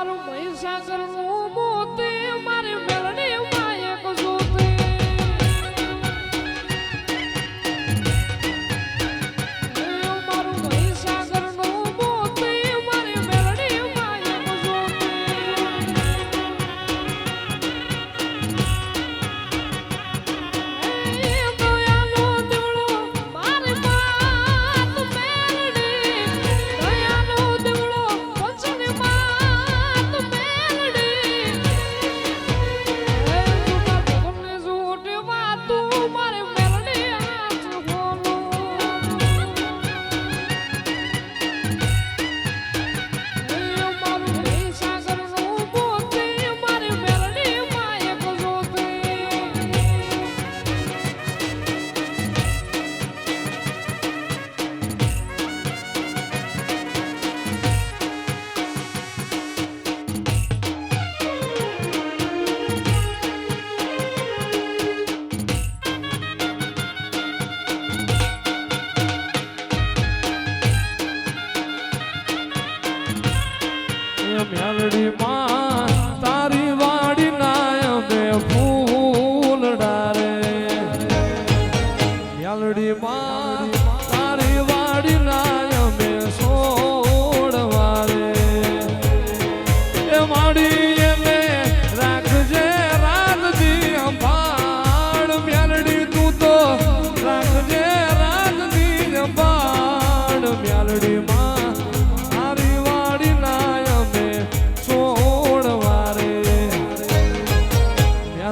મારું મહીસાગરનું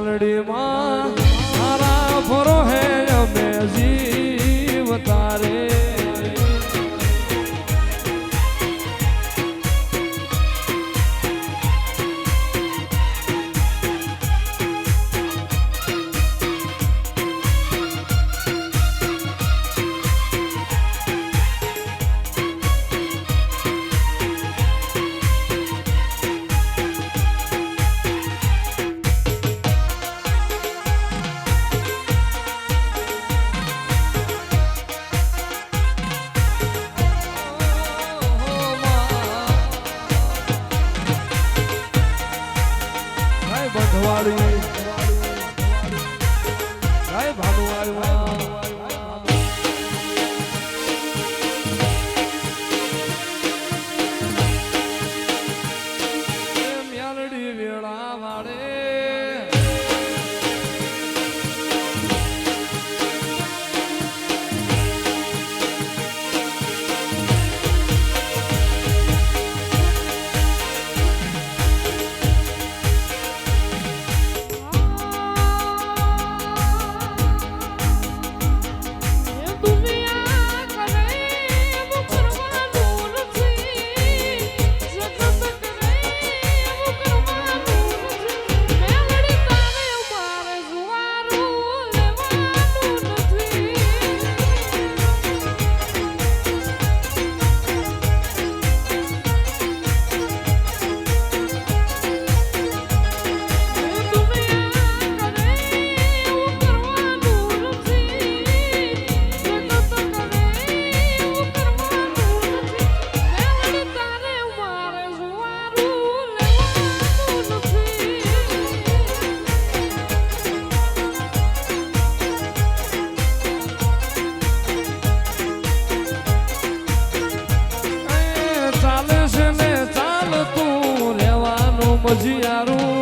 આંગણેમાં જય ભાનુ આવ્યા Odiaram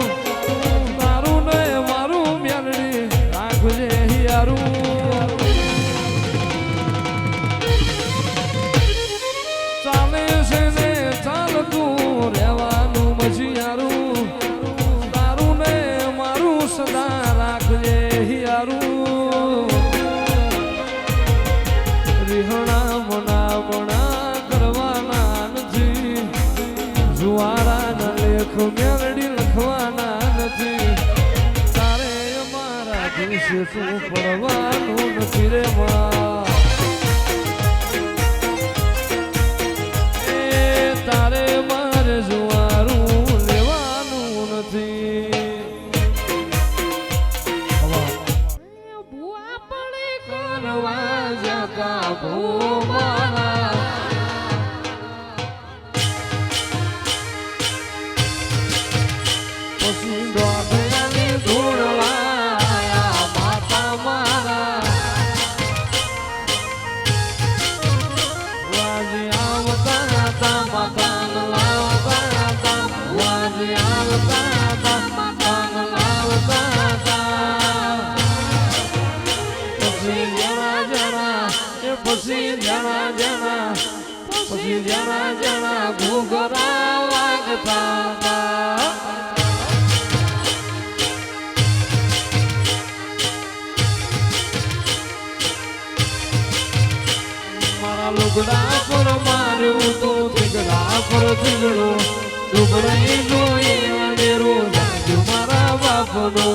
લખું મેલડી લખવાના નથી. તારે મારા દિવસે શું પડવાનું નથી રે મા પછી જણા જણા પછી જણા જણા ઘૂઘરા લાગતા હતા મારા લુગડા પર માર્યું તો તીગડા પર તીગડો ડુબરાઈ જોઈ અંધેરો જાગ્યો મારા બાપનો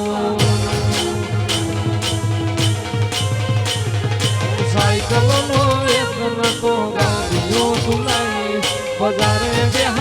સાયકલનો એક નતો ગાડીઓ બજારે બેહાડ્યા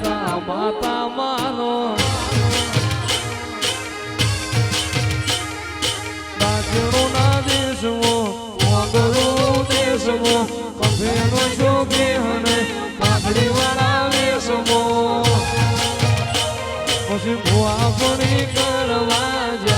પછી ભુવા કરવા જતા